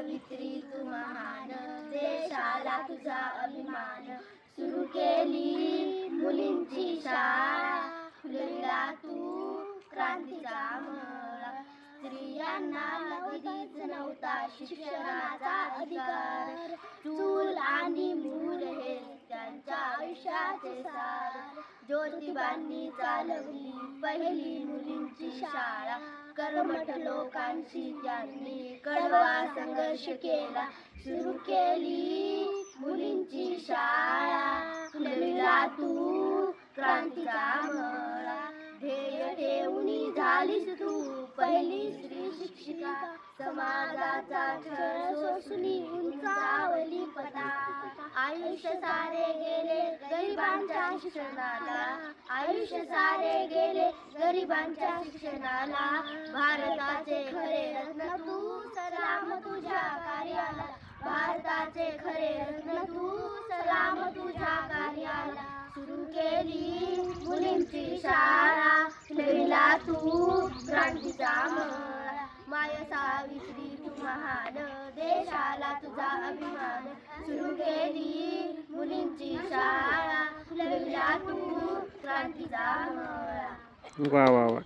सावित्री तू महान. देशाला तुझा अभिमान. सुरू केली मुलींची शाळा. फुलविला तू क्रांतीचा मळा. स्त्रियांना कधीच नव्हता शिक्षणाचा अधिकार. चूल आणि मूल हे त्यांच्या आयुष्याचे सार. ज्योतिबांनी चालवली पहिली मुलींची शाळा. कर्मठ लोकांशी त्यांनी कडवा संघर्ष केला. सुरू केली मुलींची शाळा. फुलविला तू क्रांतीचा मळा. ध्येय ठेवणी झालीस तू पहिली स्त्री शिक्षिका. समाजाचा छळ सोसली उंचावली पताका आयुष्य सारे गेले गरिबांच्या शिक्षणाला. आयुष्य सारे गेले गरिबांच्या शिक्षणाला. भारताचे खरे रत्न तू सलाम तुझ्या कार्याला. भारताचे खरे रत्न तू सलाम तुझ्या कार्याला. सुरू केली मुलींची शाळा. फुलविला तू क्रांतीचा माय सावित्री तू महान देशाला तुझा अभिमान. सुरू केली मुलींची शाळा. वा वा वा.